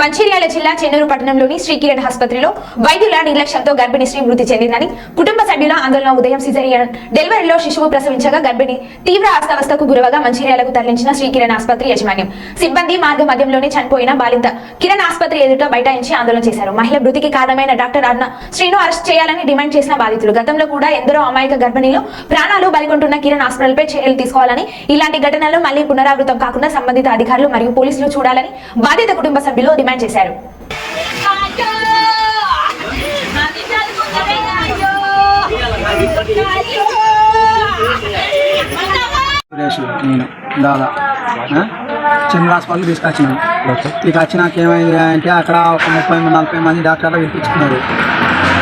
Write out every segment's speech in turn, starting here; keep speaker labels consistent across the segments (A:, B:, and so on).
A: మంచిర్యాల జిల్లా చెన్నూరు పట్టణంలోని శ్రీకిరణ్ ఆసుపత్రిలో వైద్యుల నిర్లక్ష్యంతో గర్భిణీ స్త్రీ మృతి చెందిందని కుటుంబ సభ్యుల ఆందోళన ఉదయం సిజరియన్ డెలివరీలో శిశువు ప్రసవించగా గర్భిణి తీవ్ర అస్తావస్థకు గురవగా మంచిర్యాలకు తరలించిన శ్రీకిరణ్ ఆసుపత్రి యాజమాన్యం. సిబ్బంది మార్గ మధ్యంలోనే చనిపోయిన బాలింత కిరణ్ ఆసుపత్రి ఎదుట బైఠాయించి ఆందోళన చేశారు. మహిళ మృతికి కారణమైన డాక్టర్ అర్ణ శ్రీను అరెస్ట్ చేయాలని డిమాండ్ చేసిన బాధితులు. గతంలో కూడా ఎందరో అమాయక గర్భిణీలు ప్రాణాలు బలికొంటున్న కిరణ్ హాస్పిటల్పై చర్యలు తీసుకోవాలని ఇలాంటి ఘటనలు మళ్ళీ పునరావృతం కాకుండా సంబంధిత అధికారులు మరియు పోలీసులు చూడాలని బాధిత కుటుంబ సభ్యులు డిమాండ్ చేశారు.
B: నేను దాదా ఆ? చిన్న హాస్పిటల్ తీసుకొచ్చినాం. ఇక వచ్చినాక ఏమైంది అంటే అక్కడ ఒక ముప్పై మంది నలభై మంది డాక్టర్లు పిలిపించుకున్నారు.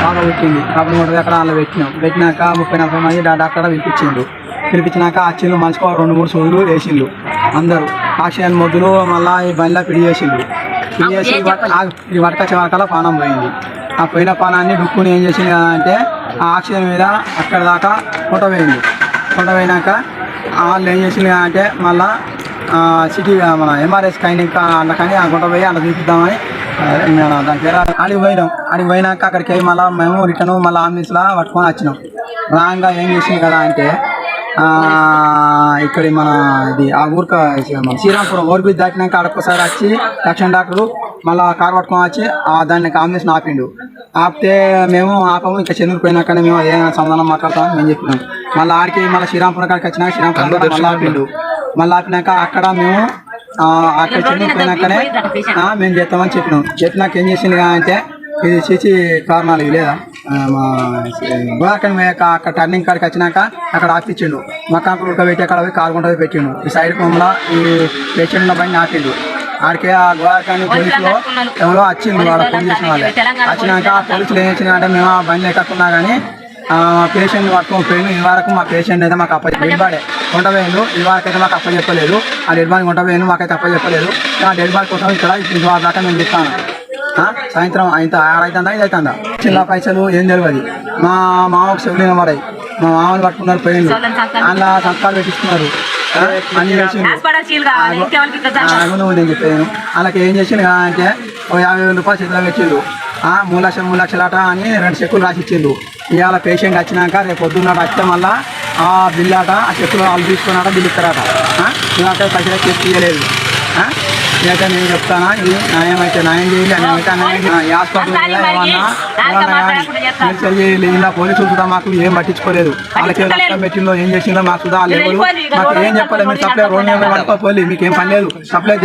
B: బాగా పుట్టింది. అప్పుడు కూడా అక్కడ వాళ్ళు పెట్టినాం. పెట్టినాక ముప్పై నలభై మంది డా- డాక్టర్ పిలిపించిండు పిలిపించినాక వచ్చిండ్రు మంచిగా రెండు మూడు సూదులు వేసిండ్రు అందరూ. ఆక్సిజన్ మొద్దులు మళ్ళీ ఈ బండిలో పిడి చేసిండ్రు. పిడి చేసి ఈ వటకొచ్చే వరకల్లా పానం పోయింది. ఆ పోయిన పానాన్ని డుక్కుని ఏం చేసింది కదా అంటే ఆ ఆక్సిజన్ మీద అక్కడ దాకా కొట్ట పోయింది. కొండ పోయినాక వాళ్ళు ఏం చేసింది అంటే మళ్ళా సిటీ మన ఎంఆర్ఎస్ కైండ్ ఇంకా అన్న కానీ ఆ పోయి అలా చూపిద్దామని దాని పేరు ఆడికి పోయినాం. ఆడికి పోయినాక అక్కడికి మళ్ళీ మేము రిటర్న్ మళ్ళీ అంబులెన్స్లో పట్టుకొని వచ్చినాం. రాంగా ఏం చేసింది కదా అంటే ఇక్కడ మన ఇది ఆ ఊరిక శ్రీరాంపురం ఓర్బి దాటినాక ఆడొకసారి వచ్చి లక్ష్మణ్ డాక్టరు మళ్ళీ కార్ పట్టుకొని వచ్చి ఆ దాన్ని కాంబినేషన్ ఆపిండు. ఆపితే మేము ఆపము ఇంకా చెన్నూరు పోయినాకనే మేము ఏ సమాధానం మాట్లాడతామని మేము చెప్పినాం. మళ్ళీ ఆడికి మళ్ళీ శ్రీరాంపురం కాడికి వచ్చినాక శ్రీరాంపురం మళ్ళీ ఆపిండు. మళ్ళీ ఆపినాక అక్కడ మేము అక్కడ చెన్నూరు పోయినాకనే మేము చేస్తామని చెప్పినాం. చెప్పినాక ఏం చేసింది అంటే ఇది చేసి కారణాలు లేదా? మా పోయాక అక్కడ టర్నింగ్ కాడికి వచ్చినాక అక్కడ ఆపిచ్చిండు మక్కాకు ఉడకబెట్టి అక్కడ పోయి కారు పోయి పెట్టిండు. ఈ సైడ్ కొమ్మల ఈ పేషెంట్ ఉన్న బండి ఆపిండు. ఆడికే ఆ గోదాకని పోలీసులో ఎవరో వచ్చింది వాళ్ళ పోలీస్ చేసిన వాళ్ళే. వచ్చినాక ఆ పోలీసులు ఏం చేసిన అంటే మేము ఆ బండి ఎక్కకున్నా కానీ పేషెంట్ పట్టుకొని పోయిన ఈ వరకు మా పేషెంట్ అయితే మాకు అప్ప డెడ్ బాడీ కొంట పోయిండు. ఈ వరకు అయితే మాకు అప్ప చెప్పలేదు. ఆ డెడ్ బాడీ కొంట పోయిండు. మాకైతే అప్ప చెప్పలేదు. ఆ డెడ్ బాడీ కోసం ఇక్కడ వారి దాకా మేము చెప్తాను సాయంత్రం అయితే ఆరైతుందా ఇది అవుతుందా చిన్న పైసలు ఏం తెలియదు మా మామకు చెవులు మరాయి మా మామని పట్టుకున్నారు పోయిండు అందులో సంతకాలు పెట్టించుకున్నారు చేసిండు. నేను చెప్పాను వాళ్ళకి ఏం చేసిండు అంటే ఓ యాభై వేల రూపాయలు చేతిలో పెట్టిండు. ఆ, మూడు లక్షలు మూడు లక్షలు అట అని రెండు చెక్కులు రాసి ఇచ్చిండు. ఇవాళ పేషెంట్ వచ్చినాక రేపు పొద్దున్న వస్తే మళ్ళా ఆ బిల్లు అట ఆ చెక్కులు వాళ్ళు తీసుకున్నాట బిల్లు ఇస్తారట. ఇవాళ పైసలు తీయలేదు. ఇదైతే నేను చెప్తానా? ఇది న్యాయం అయితే న్యాయం చేయాలి చేయాలి. ఈ హాస్పిటల్ చేయాలి ఇలా పోలీసులు కూడా మాకు ఏం పట్టించుకోలేదు. వాళ్ళకి రక్తం పెట్టిందో ఏం చేసిందో మాకు సుధా లేవు మాకు ఏం చెప్పలేదు మీరు సప్లై రోడ్ మీద పడుకోపోయి మీకు ఏం పని లేదు. సప్లై